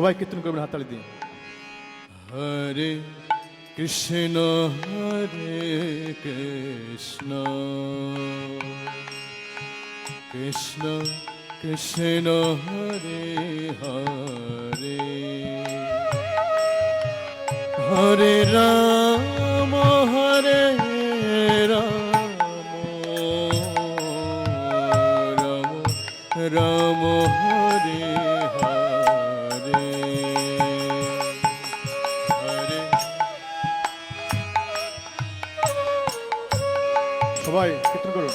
সবাই কীর্তন করবেন, হাততালি দিয়ে। হরে কৃষ্ণ হরে কৃষ্ণ। কৃষ্ণ কৃষ্ণ, হরে হরে। হরে রাম, হরে সবাই কীর্তন করুন।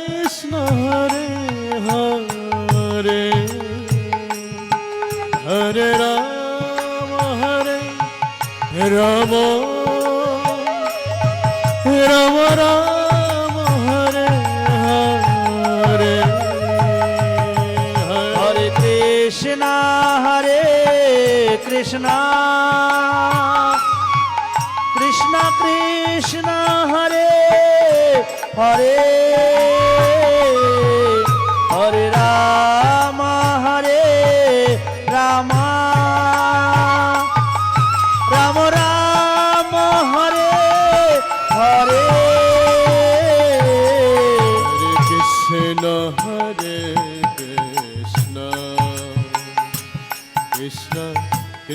রাম রাম রাম হরে হরে হরে। কৃষ্ণ হরে কৃষ্ণ। কৃষ্ণ কৃষ্ণ হরে হরে।